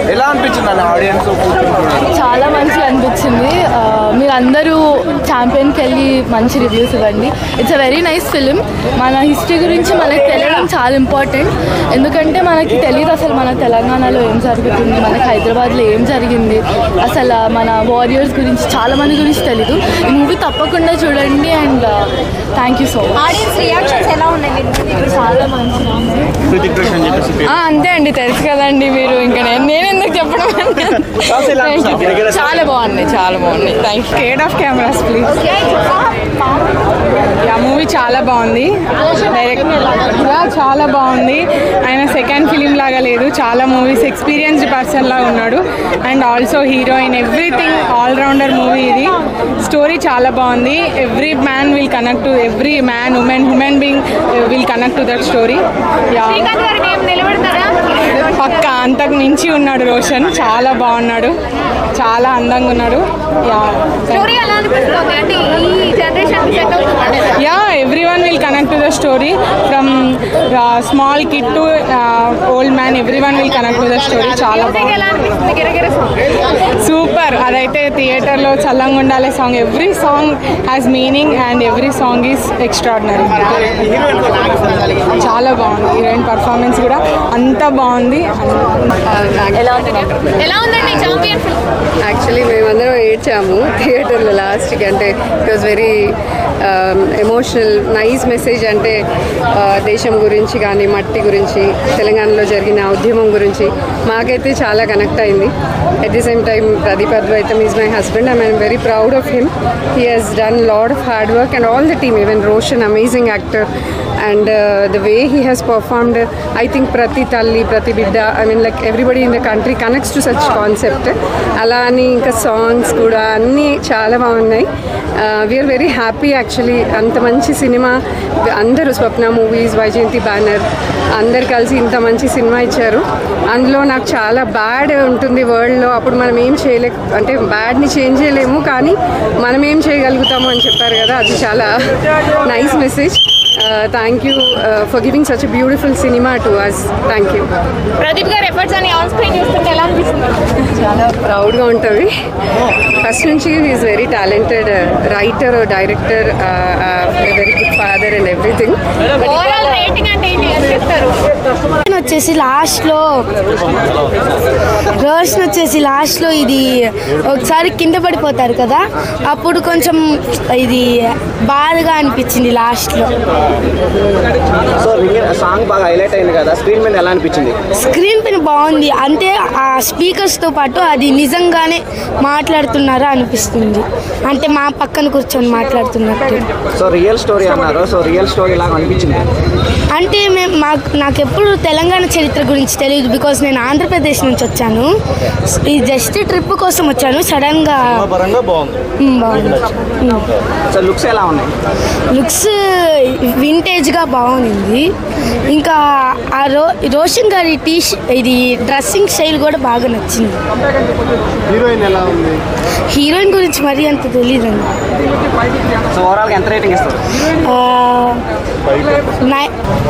ఎలా అనిపించింది అన్న ఆడియన్స్ చాలా మంచిగా అనిపించింది. మీరు అందరూ ఛాంపియన్కి వెళ్ళి మంచి రివ్యూస్ ఇవ్వండి. It's a very nice film మన హిస్టరీ గురించి మనకి తెలియడం చాలా ఇంపార్టెంట్ ఎందుకంటే మనకి తెలియదు అసలు మన తెలంగాణలో ఏం జరుగుతుంది మనకి హైదరాబాద్లో ఏం జరిగింది. అసలు మన వారియర్స్ గురించి చాలా మంది గురించి తెలీదు. ఈ మూవీ తప్పకుండా చూడండి and thank you so much audience reactions ఎలా ఉన్నాయి? మీరు చాలా మంచిగా అంతే అండి తెలుసు కదండి మీరు. ఇంకా నేను నేను ఎందుకు చెప్పడం. చాలా బాగున్నాయి చాలా బాగున్నాయి. థ్యాంక్ యూ కేడ్ ఆఫ్ కెమెరాస్ ప్లీజ్ ఆ మూవీ చాలా బాగుంది. డైరెక్ట్ చాలా బాగుంది. ఆయన సెకండ్ ఫిలిం లాగా లేదు. చాలా మూవీస్ ఎక్స్పీరియన్స్డ్ పర్సన్ లాగా ఉన్నాడు. And also heroine everything all rounder movie ఇది. స్టోరీ చాలా బాగుంది. Every man will connect to every man woman human being will connect to that story పక్క అంతకు మించి ఉన్నాడు రోషన్. చాలా బాగున్నాడు. చాలా అందంగా ఉన్నాడు. Yeah every one will connect to the story from small kid to old man every one will connect to the story చాలా బాగుంది. సూపర్ అదైతే థియేటర్లో చల్లంగా ఉండాలి song every song has meaning and every song is extraordinary చాలా బాగుంది. Heroine performance కూడా అంత బాగుంది. యాక్చువల్లీ మేమందరం ఏడ్చాము థియేటర్లో లాస్ట్కి అంటే it was very emotional nice message అంటే దేశం గురించి కానీ మట్టి గురించి తెలంగాణలో జరిగిన ఉద్యమం గురించి మాకైతే చాలా కనెక్ట్ అయింది. At the same time Pradeep Advaitham is my husband I I'm very proud of him he has done lot of hard work and all the team even Roshan amazing actor and the way he has performed I think ప్రతి తల్లి ప్రతి బిడ్డ I mean like everybody in the country connects to such concept అలా అని ఇంకా songs కూడా అన్నీ చాలా బాగున్నాయి. వీఆర్ వెరీ హ్యాపీ యాక్చువల్లీ అంత మంచి సినిమా అందరూ స్వప్న మూవీస్ వైజయంతి బ్యానర్ అందరు కలిసి ఇంత మంచి సినిమా ఇచ్చారు. అందులో నాకు చాలా బ్యాడ్ ఉంటుంది వరల్డ్లో అప్పుడు మనం ఏం చేయలే అంటే బ్యాడ్ని చేంజ్ చేయలేము కానీ మనం ఏం చేయగలుగుతాము అని చెప్పారు కదా అది చాలా nice message thank you for giving such beautiful cinema to us thank you Pradeep garu efforts అని ఆన్ స్క్రీన్ చూస్తుంటే ఎలా అనిపిస్తుంది? చాలా ప్రౌడ్గా ఉంటుంది. ఫస్ట్ నుంచి is very talented writer director very good father and everything వచ్చేసి లాస్ట్లో రోషన్ వచ్చేసి లాస్ట్లో ఇది ఒకసారి కింద పడిపోతారు కదా అప్పుడు కొంచెం ఇది బాధగా అనిపించింది లాస్ట్లో సో సాంగ్ బాగా హైలైట్ అయింది కదా స్క్రీన్ మీద ఎలా అనిపించింది? స్క్రీన్ పైన బాగుంది. అంటే ఆ స్పీకర్స్తో పాటు అది నిజంగానే మాట్లాడుతున్నారా అనిపిస్తుంది. అంటే మా పక్కన కూర్చొని మాట్లాడుతున్నట్టు. సో రియల్ స్టోరీ అన్నారు. సో రియల్ స్టోరీ లాగా అనిపించింది. అంటే మేము మాకు నాకు ఎప్పుడు తెలంగాణ చరిత్ర గురించి తెలియదు బికాస్ నేను ఆంధ్రప్రదేశ్ నుంచి వచ్చాను. ఈ జస్ట్ ట్రిప్ కోసం వచ్చాను. సడన్గా లుక్స్ ఎలా ఉన్నాయి? లుక్స్ వింటేజ్గా బాగుంది. ఇంకా ఆ రో రోషన్ గారి టీ ఇది డ్రెస్సింగ్ స్టైల్ కూడా బాగా నచ్చింది. హీరోయిన్ ఎలా ఉంది? హీరోయిన్ గురించి మరీ అంత తెలియదండి సో ఓవరాల్ ఎంత రేటింగ్ ఇస్తారు?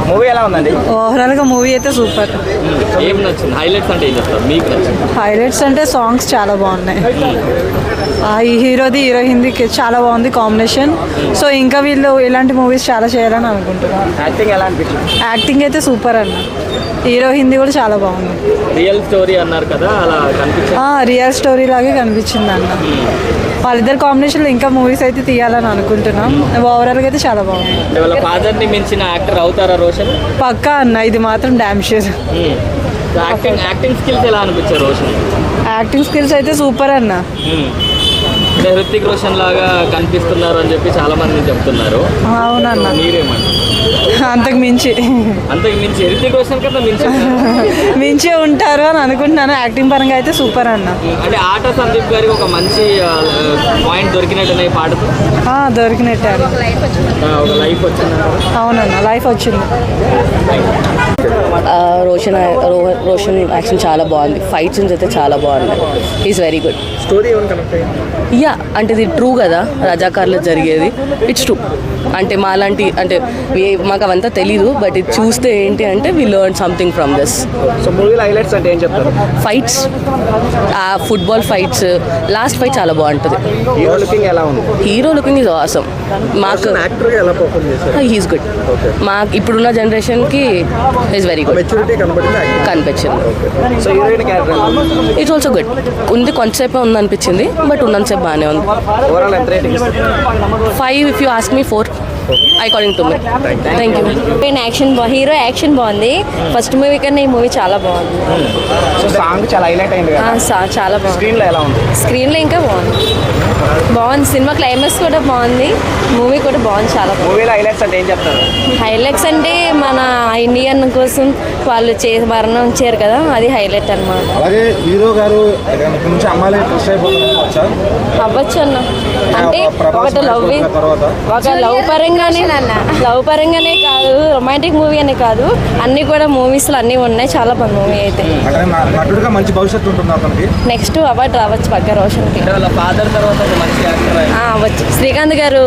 మూవీ ఎలా ఉందండి? ఓవరాల్గా మూవీ అయితే సూపర్ ఏం నచ్చింది? హైలైట్స్ అంటే ఏం చెప్తారు మీకు నచ్చింది? హైలైట్స్ అంటే సాంగ్స్ చాలా బాగున్నాయి. ఆ, ఈ హీరోది హీరోయిన్ది చాలా బాగుంది కాంబినేషన్ సో ఇంకా వీళ్ళు ఇలాంటి మూవీస్ చాలా చేయాలని అనుకుంటున్నాను యాక్టింగ్ ఎలా అనిపించింది? యాక్టింగ్ అయితే సూపర్ అన్న. హీరో హిందీ కూడా చాలా బాగుంది. రియల్ స్టోరీ అన్నారు కదా అలా కనిపించింది? రియల్ స్టోరీ లాగే కనిపించింది అన్న. వాళ్ళిద్దరు కాంబినేషన్లో ఇంకా మూవీస్ అయితే తీయాలని అనుకుంటున్నాం. ఓవరాల్గా అయితే చాలా బాగుంది. అంటే వాళ్ళ ఫాదర్ ని మించిన యాక్టర్ అవుతారా రోషన్? పక్కా అన్న ఇది మాత్రం damn sure acting acting skills ఎలా అనిపించారు రోషన్ యాక్టింగ్ స్కిల్స్ అయితే సూపర్ అన్న. అంటే హృతిక్ రోషన్ లాగా కనిపిస్తున్నారు అని చెప్పి చాలా మంది చెప్తున్నారు. అవునన్న. అంతకు మించి. అంతకు మించి. హృతిక్ రోషన్ కన్నా మించి? మించే ఉంటారు అని అనుకుంటున్నాను. యాక్టింగ్ పరంగా అయితే సూపర్ అన్న. అంటే ఆట సందీప్ గారికి ఒక మంచి పాయింట్ దొరికినట్టునే ఈ పాటతో ఒక లైఫ్ వచ్చింది అవునన్న లైఫ్ వచ్చింది. రోషన్ రోషన్ యాక్షన్ చాలా బాగుంది. ఫైట్ సీన్స్ అయితే చాలా బాగున్నాయి. Is very good story yeah అంటే ఇది ట్రూ కదా? రజాకార్లో జరిగేది. ఇట్స్ ట్రూ అంటే మాలాంటి అంటే మాకు అవంతా తెలీదు బట్ ఇది చూస్తే ఏంటి అంటే we learn something from this so మూవీలో హైలైట్స్ అంటే ఏం చెప్తారు? ఫైట్స్ ఆ ఫుట్బాల్ ఫైట్స్ లాస్ట్ ఫైట్ చాలా బాగుంటుంది. హీరో లుకింగ్ ఎలా ఉంది? హీరో లుకింగ్ ఇస్ ఆసమ్ మాకు హీస్ గుడ్ మాకు ఇప్పుడున్న జనరేషన్కి ఈజ్ వెరీ గుడ్ కనిపించింది. ఇట్స్ ఆల్సో గుడ్ ఉంది? కొంతసేపు ఉంది అనిపించింది బట్ ఉన్నంతసేపు బాగానే ఉంది. Five if you ask me four according to me thank you నేను యాక్షన్ హీరో యాక్షన్ బాగుంది ఫస్ట్ మూవీ కన్నా ఈ మూవీ చాలా బాగుంది. సాంగ్ చాలా హైలైట్ అయింది చాలా బాగుంది. స్క్రీన్లో ఎలా ఉంది? స్క్రీన్లో ఇంకా బాగుంది. బాగుంది. సినిమా క్లైమాక్స్ కూడా బాగుంది. మూవీ కూడా బాగుంది చాలా. మూవీలో హైలైట్స్ అంటే ఏం చెప్తారు? హైలైట్స్ అంటే మన ఇండియన్ కోసం వాళ్ళు చే మరణం ఇచ్చారు కదా అది హైలైట్ అన్నమాట. అలాగే హీరో గారు నుంచి అవ్వచ్చు అన్న. అంటే ఒకటి లవ్ ఒక లవ్ పరంగానే లవ్ పరంగానే కాదు రొమాంటిక్ మూవీ అనే కాదు అన్ని కూడా మూవీస్లో అన్నీ ఉన్నాయి చాలా బాగుంది మూవీ అయితే. మంచి భవిష్యత్తు ఉంటుంది నెక్స్ట్ అవార్డు రావచ్చు పక్క రోషన్కి. ఫాదర్ తర్వాత శ్రీకాంత్ గారు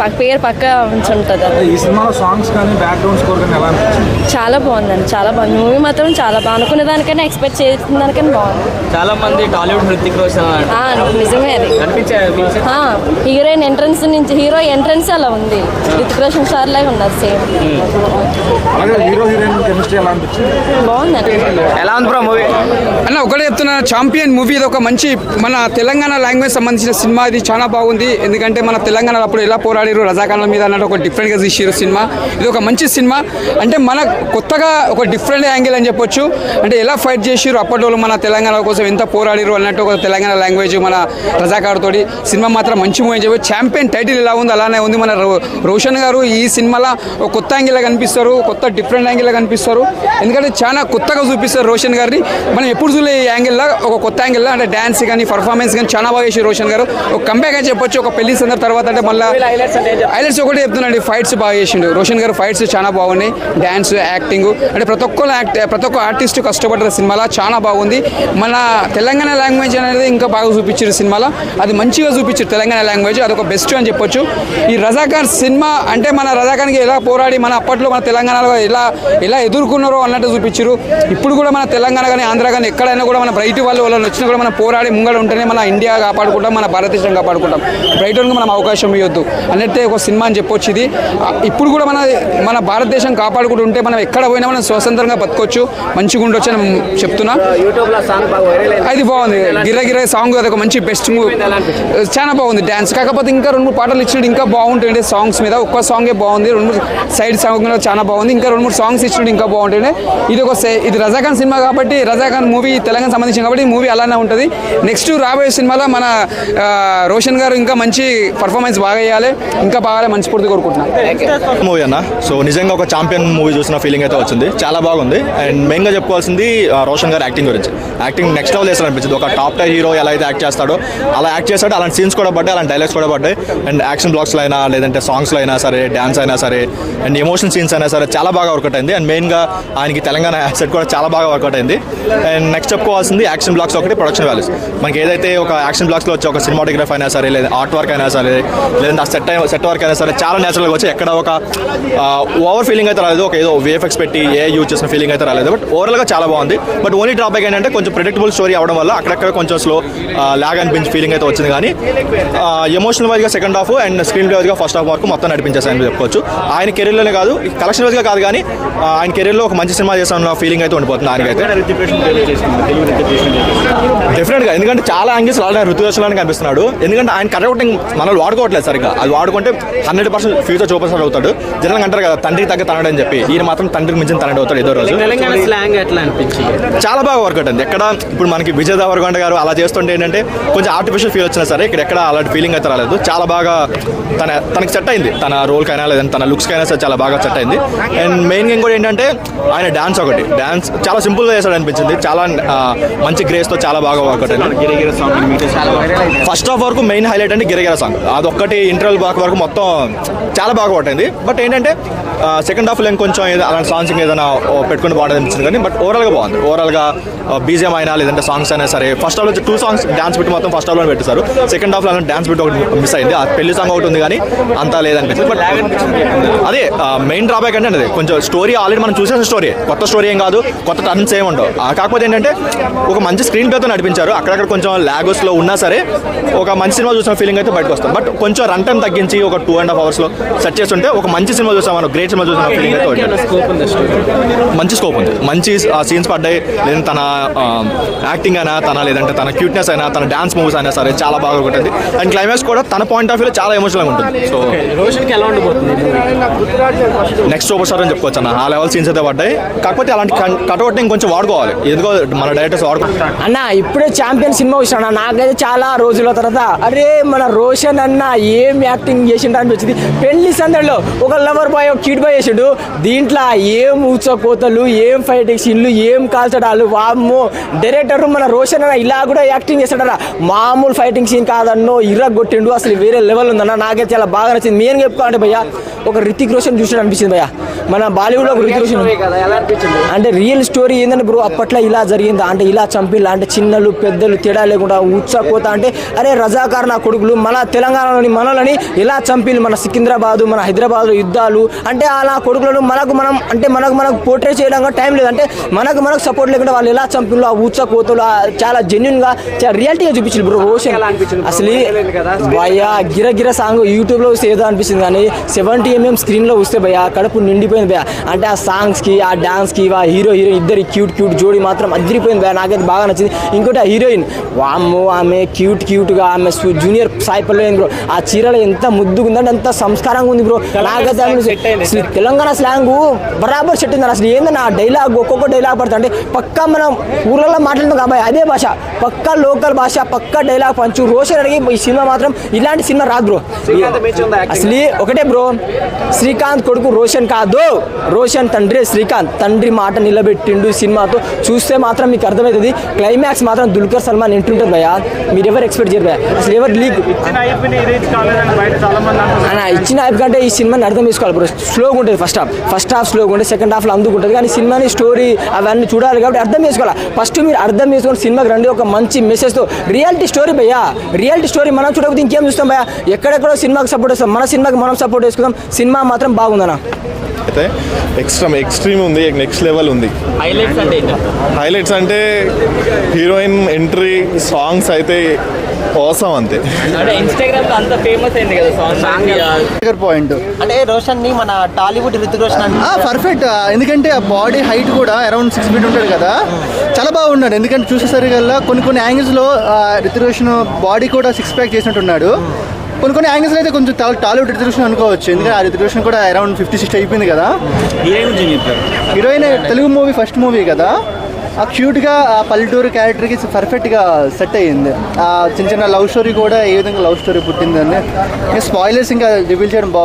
పక్క పేరు పక్క ఉంచి ఉంటుంది అది. ఈ సినిమాలో సాంగ్స్ కానీ బ్యాక్గ్రౌండ్ స్కోర్ కానీ ఎలా అనిపించింది చాలా బాగుందండి చాలా బాగుంది. మూవీ మాత్రం చాలా బాగుంది. అనుకునే దానికన్నా ఎక్స్పెక్ట్ చేసిన దానికన్నా బాగుంది. చాలా మంది టాలీవుడ్ హృతిక్ రోషన్ నిజమే అది. హీరోయిన్ ఎంట్రన్స్ నుంచి హీరో ఎంట్రన్స్ అలా ఉంది. రితిక్ రోషన్ స్టార్ లాగా ఉన్నారు సేమ్. అలాగే హీరో హీరోయిన్ కెమిస్ట్రీ ఎలా అనిపించింది? బాగుందండి. ఎలా ఉంది బ్రో మూవీ అన్న ఒకటే చెప్తున్నా ఛాంపియన్ మూవీ ఇది ఒక మంచి మన తెలంగాణ లాంగ్వేజ్ సంబంధించిన సినిమా ఇది చాలా బాగుంది. ఎందుకంటే మన తెలంగాణలో అప్పుడు ఎలా పోరాడారు రజాకాలం మీద అన్నట్టు ఒక డిఫరెంట్గా తీసారు సినిమా. ఇది ఒక మంచి సినిమా. అంటే మన కొత్తగా ఒక డిఫరెంట్ యాంగిల్ అని చెప్పొచ్చు. అంటే ఎలా ఫైట్ చేసారు అప్పట్లో మన తెలంగాణ కోసం ఎంత పోరాడారు అన్నట్టు ఒక తెలంగాణ లాంగ్వేజ్ మన రజాకార్ తోటి సినిమా మాత్రం మంచి మూవీ అని చెప్పి ఛాంపియన్ టైటిల్ ఎలా ఉంది? అలానే ఉంది మన రో- రోషన్ గారు ఈ సినిమాలో ఒక కొత్త యాంగిల్లో కనిపిస్తారు. కొత్త డిఫరెంట్ యాంగిల్లో కనిపిస్తారు. ఎందుకంటే చాలా కొత్తగా చూపిస్తారు రోషన్ గారిని. మనం ఎప్పుడు చూడలే ఈ యాంగిల్లో ఒక కొత్త యాంగిల్లో అంటే డ్యాన్స్ కానీ పర్ఫార్మెన్స్ కానీ చాలా బాగా చేసి రోషన్ గారు. ఒక కంబ్యాక్ అని చెప్పొచ్చు ఒక పెళ్ళి సందర్భ తర్వాత అంటే మళ్ళీ హైలైట్స్ ఒకటి చెప్తున్నాండి ఫైట్స్ బాగా చేసిండు. రోషన్ గారు ఫైట్స్ చాలా బాగున్నాయి డ్యాన్స్ యాక్టింగ్ అంటే ప్రతి ఒక్కరు యాక్ట్ ప్రతి ఒక్క ఆర్టిస్ట్ కష్టపడ్డారు సినిమాలో చాలా బాగుంది. మన తెలంగాణ లాంగ్వేజ్ అనేది ఇంకా బాగా చూపించారు సినిమాలో. అది మంచిగా చూపించారు తెలంగాణ లాంగ్వేజ్ అదొక బెస్ట్ అని చెప్పొచ్చు. ఈ రజాకార్ సినిమా అంటే మన రజాకార్కి ఎలా పోరాడి మన అప్పట్లో మన తెలంగాణలో ఎలా ఎలా ఎదుర్కొన్నారో అన్నట్టు చూపించారు. ఇప్పుడు కూడా మన తెలంగాణ కానీ ఆంధ్ర కానీ ఎక్కడైనా కూడా మన బయట వాళ్ళు వాళ్ళని వచ్చినా కూడా మనం పోరాడి ముంగడ ఉంటేనే మన ఇండియా కాపాడుకుంటాం మన భారతదేశం కాపాడుకుంటాం. వాళ్ళకి మనం అవకాశం ఇవ్వద్దు. అన్నట్టే ఒక సినిమా అని చెప్పొచ్చు ఇది ఇప్పుడు కూడా మన మన భారతదేశం కాపాడుకుంటూ ఉంటే మనం ఎక్కడ పోయినా మనం స్వతంత్రంగా బతకొచ్చు. మంచిగా ఉండొచ్చు అని చెప్తున్నా. అది బాగుంది. గిర్ర గిర్ర సాంగ్ అది ఒక మంచి బెస్ట్? చాలా బాగుంది డ్యాన్స్ కాకపోతే ఇంకా రెండు మూడు పాటలు ఇచ్చినట్టు ఇంకా బాగుంటుండే సాంగ్స్ మీద. ఒక్క సాంగే బాగుంది. రెండు మూడు సైడ్ సాంగ్ కూడా చాలా బాగుంది. ఇంకా రెండు మూడు సాంగ్స్ ఇచ్చినట్టు ఇంకా బాగుంటుండే. ఇది ఒక ఇది రజాఖాన్ సినిమా కాబట్టి రజాఖాన్ మూవీ తెలంగాణ సంబంధించింది కాబట్టి మూవీ అలానే ఉంటుంది. నెక్స్ట్ రాబోయే సినిమాలో మన రోషన్ గారు ఇంకా మంచి పర్ఫార్మెన్స్ బాగా చేయాలి. ఇంకా బాగా మనస్ఫూర్తి కోరుకుంటున్నాను. మూవీ అన్న. సో నిజంగా ఒక ఛాంపియన్ మూవీ చూసిన ఫీలింగ్ అయితే వచ్చింది. చాలా బాగుంది. అండ్ మెయిన్గా చెప్పుకోవాల్సింది ఆ, రోషన్ గారు యాక్టింగ్ గురించి. యాక్టింగ్ నెక్స్ట్ లెవెల్ చేస్తారు అనిపించింది ఒక టాప్ టై హీరో ఎలా అయితే యాక్ట్ చేస్తాడో అలా యాక్ట్ చేస్తాడో. అలాంటి సీన్స్ కూడా పడ్డాయి అలాంటి డైలాగ్స్ కూడా పడ్డాయి. అండ్ యాక్షన్ బ్లాక్స్లో అయినా లేదంటే సాంగ్స్లో అయినా సరే డ్యాన్స్ అయినా సరే అండ్ ఎమోషన్ సీన్స్ అయినా సరే చాలా బాగా వర్కౌట్ అయింది. అండ్ మెయిన్గా ఆయనకి తెలంగాణ యాక్సెట్ కూడా చాలా బాగా వర్కౌట్ అయింది. అండ్ నెక్స్ట్ చెప్పుకోవాల్సింది యాక్షన్ బ్లాక్స్ ఒకటి ప్రొడక్షన్ వాల్యూస్ మనకి ఏదైతే ఒక యాక్షన్ బ్లాక్స్లో వచ్చే ఒక సినిమాటోగ్రఫీ అయినా సరే లేదా ఆర్ట్ వర్క్ అయినా సరే లేదంటే ఆ సెట్ సెట్ వర్క్ అయినా సరే చాలా నేచురల్గా వచ్చి ఎక్కడ ఒక ఓవర్ ఫీలింగ్ అయితే రాలేదు ఒక ఏదో వేఫెక్స్ పెట్టి ఏ యూజ్ చేసిన ఫీలింగ్ అయితే రాలేదు బట్ ఓవరాల్గా చాలా బాగుంది. బట్ ఓన్లీ డ్రాబ్యాక్ ఏంటంటే కొంచెం ప్రిడిక్టబుల్ స్టోరీ అవడం వల్ల అక్కడక్కడ కొంచెం స్లో లాగ్ అనిపించి ఫీలింగ్ అయితే వచ్చింది. కానీ ఎమోషనల్ వైజ్గా second half and screen play వైజ్గా ఫస్ట్ హాఫ్ వరకు మొత్తం నడిపించేసాయని చెప్పుకోవచ్చు. ఆయన కెరీర్లోనే కాదు కలెక్షన్ వైజ్గా కాదు కానీ ఆయన కెరీర్లో ఒక మంచి సినిమా చేసామన్న ఫీలింగ్ అయితే ఉండిపోతుంది ఆయనకైతే. డెఫినెట్గా ఎందుకంటే చాలా యాంగిల్స్ ఆల్రెడీ ఋతువేషంలోనే కనిపిస్తున్నాడు. ఎందుకంటే ఆయన కరెక్టింగ్ మనల్ని వాడుకోవట్లేదు సరిగ్గా. అది వాడుకుంటే హండ్రెడ్ పర్సెంట్ ఫ్యూచర్ చూపిస్తాడు అవుతాడు. జనరల్గా అంటారు కదా తండ్రి తగ్గ తనడు అని చెప్పి. ఈయన మాత్రం తండ్రికి మించిన తనడు అవుతాడు ఏదో రోజు. చాలా బాగా వర్కౌట్ అండి. ఎక్కడ ఇప్పుడు మనకి విజయ్ దేవరకొండ గారు అలా చేస్తుంటే ఏంటంటే కొంచెం ఆర్టిఫిషియల్ ఫీల్ వచ్చినా సరే ఇక్కడ ఎక్కడ అలాంటి ఫీలింగ్ అయితే రాలేదు. చాలా బాగా తన తనకి సెట్ అయింది. తన రోల్కైనా లేదంటే తన లుక్స్కైనా సరే చాలా బాగా సెట్ అయింది. అండ్ మెయిన్ థింగ్ కూడా ఏంటంటే ఆయన డాన్స్ ఒకటి. డాన్స్ చాలా సింపుల్గా చేశాడు అనిపించింది. చాలా మంచి గ్రేస్తో చాలా బాగా వర్కౌట్ అయింది గిరిగిరి సాంగ్ ఫస్ట్ హాఫ్ వరకు మెయిన్ హైలైట్ అంటే గిరగిర సాంగ్ అదొక్కటి ఇంటర్వల్ బ్లాక్ వరకు మొత్తం చాలా బాగా కొట్టింది బట్ ఏంటంటే సెకండ్ హాఫ్లో ఇంకొంచెం అలాంటి సాంగ్స్ ఏదైనా పెట్టుకుని బాగుంటుంది అనిపించింది కానీ బట్ ఓవరాల్గా బాగుంది. ఓవరాల్గా బీజిఎం అయినా లేదంటే సాంగ్స్ అయినా సరే ఫస్ట్ హాఫ్లో టూ సాంగ్స్ డాన్స్ బిట్ మొత్తం ఫస్ట్ హాఫ్లో పెట్టేశారు. సెకండ్ హాఫ్లో డాన్స్ బిట్ ఒకటి మిస్ అయింది. ఆ పెళ్ళి సాంగ్ ఒకటి ఉంది కానీ అంతా లేదనిపించింది. బట్ అదే మెయిన్ డ్రాబ్యాక్ అంటే అదే కొంచెం స్టోరీ ఆల్రెడీ మనం చూసేసిన స్టోరీ కొత్త స్టోరీ ఏం కాదు కొత్త టర్న్స్ ఏమి ఉండవు. కాకపోతే ఏంటంటే ఒక మంచి స్క్రీన్ ప్లేతో నడిపించారు. అక్కడక్కడ కొంచెం లాగోస్లో ఉన్నా సరే ఒక మంచి సినిమా చూసిన ఫీలింగ్ అయితే బయటకు వస్తాం బట్ కొంచెం రన్ టైం తగ్గించి ఒక టూ అండ్ హాఫ్ అవర్స్లో సెట్ చేస్తుంటే ఒక మంచి సినిమా చూసాం మనం గ్రేట్ సినిమా చూసిన మంచి స్కోప్ ఉంది. మంచి సీన్స్ పడ్డాయి. లేదంటే తన యాక్టింగ్ అయినా తన లేదంటే తన క్యూట్నెస్ అయినా తన డాన్స్ మూవ్స్ అయినా సరే చాలా బాగా ఉంటుంది అండ్ క్లైమాక్స్ కూడా తన పాయింట్ ఆఫ్ వ్యూలో చాలా ఎమోషనల్గా ఉంటుంది. సో రోషన్కి ఎలా ఉండబోతుంది నెక్స్ట్ సూపర్ స్టార్ అని చెప్పుకోవచ్చు అన్న. ఆ లెవెల్ సీన్స్ అయితే పడ్డాయి. కాకపోతే అలాంటి కటౌట్ ఇంకొంచెం వాడుకోవాలి. ఎందుకో మన డైరెక్టర్స్ వాడుకో అన్న ఇప్పుడే ఛాంపియన్ సినిమా చూసాను నాకైతే చాలా రోజుల తర్వాత అరే మన రోషన్ అన్న ఏం యాక్టింగ్ చేసిండు అనిపించింది. పెళ్ళి సందడిలో ఒక లవర్ బాయ్ ఒక క్యూట్ బాయ్ చేసిండు. దీంట్లో ఏం ఊచ కోతలు ఏం ఫైటింగ్ సీన్లు ఏం కాల్చడాలు వామ్మో డైరెక్టర్ మన రోషన్ అన్న ఇలా కూడా యాక్టింగ్ చేస్తాడరా. మామూలు ఫైటింగ్ సీన్ కాదన్నో ఇర్ర కొట్టిండు అసలు వేరే లెవెల్ ఉందన్న. నాకైతే చాలా బాగా నచ్చింది. మెయిన్ చెప్పుకోవాలంటే భయ్య ఒక రితిక్ రోషన్ చూసినట్టు అనిపించింది భయ్య. మన బాలీవుడ్లో ఒక రితిక్ రోషన్. అంటే రియల్ స్టోరీ ఏంటంటే బ్రో అప్పట్లో ఇలా జరిగిందా? అంటే ఇలా చంపిల్లా? అంటే చిన్నలు పెద్దలు తేడా లేకుండా ఉచ్చకోత అంటే అరే రజాకార్ నా కొడుకులు మన తెలంగాణలోని మనలని ఎలా చంపిల్లు? మన సికింద్రాబాదు మన హైదరాబాద్ యుద్ధాలు. అంటే అలా కొడుకులను మనకు మనం అంటే మనకు మనకు పోర్ట్రే చేయడం టైం లేదు. అంటే మనకు మనకు సపోర్ట్ లేకుండా వాళ్ళు ఎలా చంపిల్లు ఆ ఉచ్చకోతలు ఆ చాలా జెన్యున్గా చాలా రియాలిటీగా చూపించారు బ్రో రోషన్? అసలు. భయ గిర గిర సాంగ్ యూట్యూబ్లో ఏదో అనిపిస్తుంది కానీ సెవెంటీ ఎంఎం స్క్రీన్లో వస్తే భయ కడుపు నిండిపోయింది భయ అంటే ఆ సాంగ్స్కి ఆ డాన్స్కి ఆ హీరో హీరోయిన్ ఇద్దరి క్యూట్ క్యూట్ జోడి మాత్రం అదిరిపోయింది భయ నాకైతే బాగా నచ్చింది. ఇంకోటి ఆ హీరోయిన్ వామ్మో ఆమె క్యూట్ క్యూట్గా ఆమె జూనియర్ సాయి పల్లవి బ్రో ఆ చీరలో ఎంత ముద్దుగా ఉందంటే ఎంత సంస్కారంగా ఉంది బ్రో నాకైతే తెలంగాణ స్లాంగ్ బరాబర్ సెట్ ఉంది అసలు. ఏందన్న డైలాగ్ ఒక్కొక్క డైలాగ్ పడుతుంది అంటే పక్కా మనం ఊర్లలో మాట్లాడుతాం కాబట్టి అదే భాష. పక్కా లోకల్ భాష పక్కా డైలాగ్ పంచు. రోషన్ అడిగి ఈ సినిమా మాత్రం ఇలాంటి సినిమా రాదు బ్రో? అసలు ఒకటే బ్రో. శ్రీకాంత్ కొడుకు రోషన్ కాదు. రోషన్ తండ్రి శ్రీకాంత్. తండ్రి మాట నిలబెట్టిండు ఈ సినిమాతో. చూస్తే మాత్రం మీకు అర్థమవుతుంది. క్లైమాక్స్ మాత్రం దుల్కర్ సల్మాన్ ఎంటుంటుంది భయ మీరు ఎవరు ఎక్స్పెక్ట్ చేయరు భయ అసలు ఎవరు లీక్ ఇచ్చిన హైప్ కంటే ఈ సినిమాని అర్థం చేసుకోవాలి బ్రో. స్లోగా ఉంటుంది ఫస్ట్ హాఫ్ ఫస్ట్ హాఫ్ స్లోగా ఉంటుంది సెకండ్ హాఫ్లో అందుకుంటుంది కానీ సినిమాని స్టోరీ అవన్నీ చూడాలి కాబట్టి అర్థం చేసుకోవాలి. ఫస్ట్ మీరు అర్థం చేసుకొని సినిమాకి రండి ఒక మంచి మెసేజ్తో రియాలిటీ స్టోరీ భయ్యా రియాలిటీ స్టోరీ మనం చూడకపోతే ఇంకేం చూస్తాం భయ్యా? ఎక్కడెక్కడో సినిమాకి సపోర్ట్ చేస్తాం. మన సినిమాకి మనం సపోర్ట్ చేసుకుందాం. సినిమా మాత్రం బాగుందన్న. అయితే ఎక్స్ట్రీమ్ ఎక్స్ట్రీమ్ ఉంది నెక్స్ట్ లెవెల్ ఉంది. హైలైట్స్ అంటే హైలైట్స్ అంటే హీరోయిన్ ఎంట్రీ సాంగ్స్ అయితే అవసరం అంతే. అంటే ఇన్స్టాగ్రామ్లో అంత ఫేమస్ అయింది కదా సాంగ్ పాయింట్ అంటే రోషన్ని మన టాలీవుడ్ రితిక్ రోషన్ అంటే పర్ఫెక్ట్ ఎందుకంటే ఆ బాడీ హైట్ కూడా అరౌండ్ సిక్స్ ఫీట్ ఉంటాడు కదా. చాలా బాగున్నాడు. ఎందుకంటే చూసేసరికల్లా కొన్ని కొన్ని యాంగిల్స్లో రితిక్ రోషన్ బాడీ కూడా సిక్స్ ప్యాక్ చేసినట్టున్నాడు. కొన్ని కొన్ని యాంగిల్స్ అయితే కొంచెం టాల్- టాలీవుడ్ రితిక్ రోషన్ అనుకోవచ్చు. ఎందుకంటే ఆ రితిక్ రోషన్ కూడా అరౌండ్ ఫిఫ్టీ సిక్స్టీ అయిపోయింది కదా. Heroine Telugu movie first movie కదా. క్యూట్గా ఆ పల్లెటూరు క్యారెక్టర్కి పర్ఫెక్ట్గా సెట్ అయ్యింది. ఆ చిన్న చిన్న లవ్ స్టోరీ కూడా ఏ విధంగా లవ్ స్టోరీ పుట్టిందని స్పాయిలర్స్ ఇంకా రివీల్ చేయడం బాగుంది